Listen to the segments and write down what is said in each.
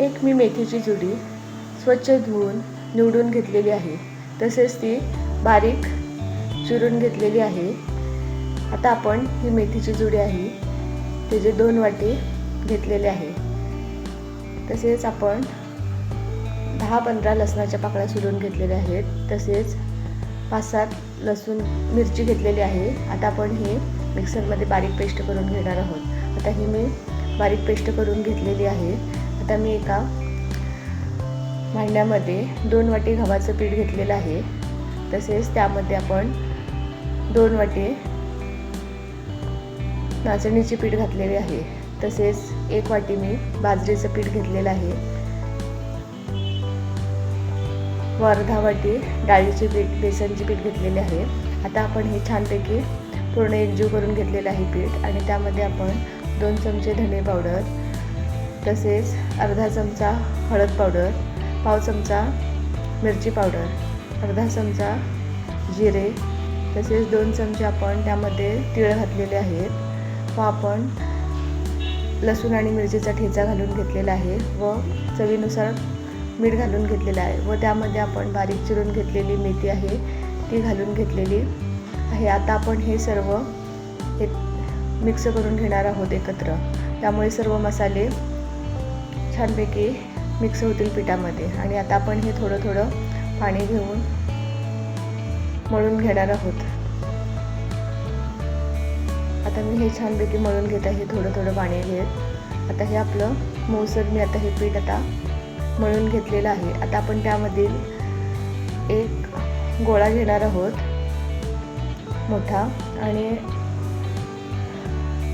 एक मी मेथीची जुडी स्वच्छ धुवून निवडून घेतलेली आहे. तसेच ती बारीक चिरून घेतलेली आहे. आता आपण ही मेथीची जुडी आहे त्याचे दोन वाटे घेतलेले आहे. तसेच आपण दहा पंधरा लसणाच्या पाकळ्या सुरून घेतलेल्या आहेत. तसेच पाच सात लसूण मिरची घेतलेली आहे. आता आपण हे मिक्सरमध्ये बारीक पेस्ट करून घेणार आहोत. आता ही मी बारीक पेस्ट करून घेतलेली आहे. आता मी एका भांड्यामध्ये दोन वाटी गव्हाचं पीठ घेतलेलं आहे. तसेच त्यामध्ये आपण दोन वाटी नाचणीचे पीठ घातलेले आहे. तसेच एक वाटी मी बाजरीचं पीठ घेतलेलं आहे. व अर्धा वाटी डाळीचे पीठ बेसनचे पीठ घेतलेले आहे. आता आपण हे छानपैकी पूर्ण एकजीव करून घेतलेलं आहे पीठ आणि त्यामध्ये आपण दोन चमचे धने पावडर तसेच अर्धा चमचा हळद पावडर पाव चमचा मिरची पावडर अर्धा चमचा जिरे तसेच दोन चमचे आपण त्यामध्ये तिळ घातलेले आहेत. व आपण लसूण आणि मिरचीचा ठेचा घालून घेतलेला आहे व चवीनुसार मीठ घालून घेतलेलं आहे. व त्यामध्ये आपण बारीक चिरून घेतलेली मेथी आहे ती घालून घेतलेली आहे. आता आपण हे सर्व एक मिक्स करून घेणार आहोत एकत्र. त्यामुळे सर्व मसाले छानपैकी मिक्स होतील पिठामध्ये. आणि आता आपण हे थोडं थोडं पाणी घेऊन मळून घेणार आहोत. आता मी हे छानपैकी मळून घेत आहे थोडं थोडं पाणी घेत आता हे आपलं मऊसर मी आता हे पीठ आता मळून घेतलेलं आहे. आता आपण त्यामधील एक गोळा घेणार आहोत मोठा. आणि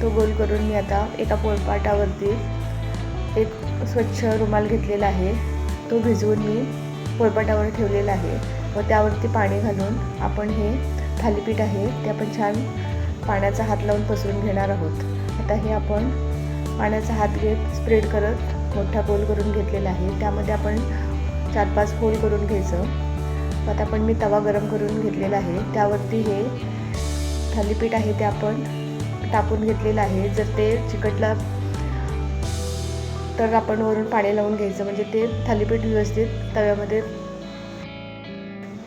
तो गोल करून मी आता एका पोळपाटावरती एक स्वच्छ रुमाल घेतलेला आहे. तो भिजवून मी पोळपाटावर ठेवलेला आहे. व त्यावरती पाणी घालून आपण हे थालीपीठ आहे ते आपण छान पाण्याचा हात लावून पसरून घेणार आहोत. आता हे आपण पाण्याचा हात घेत स्प्रेड करत मोठा गोल करून घेतलेला आहे. त्यामध्ये आपण चार पाच होल करून घ्यायचं. आता आपण मी तवा गरम करून घेतलेला आहे. त्यावरती हे थालीपीठ आहे ते आपण टाकून घेतलेलं आहे. जर ते चिकटला तर आपण वरून पाणी लावून घ्यायचं. म्हणजे ते थालीपीठ व्यवस्थित तव्यामध्ये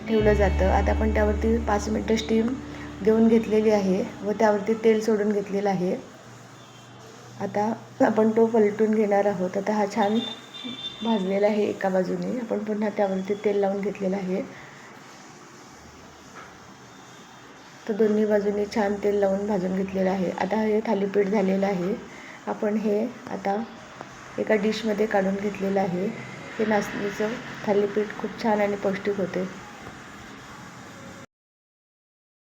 ठेवलं जातं. आता आपण त्यावरती पाच मिनटं स्टीम देऊन घेतलेली आहे व त्यावरती तेल सोडून घेतलेलं आहे. आता आपण तो पलटून घेणार आहोत. आता हा छान भाजलेला आहे एका बाजूने. आपण पुन्हा त्यावरती तेल लावून घेतलेलं आहे. तर दोन्ही बाजूनी छान तेल लावून भाजून घेतलेलं आहे. आता हे थालीपीठ झालेलं आहे. आपण हे आता एका डिशमध्ये काढून घेतलेलं आहे. हे नाचणीचं थालीपीठ खूप छान आणि पौष्टिक होते.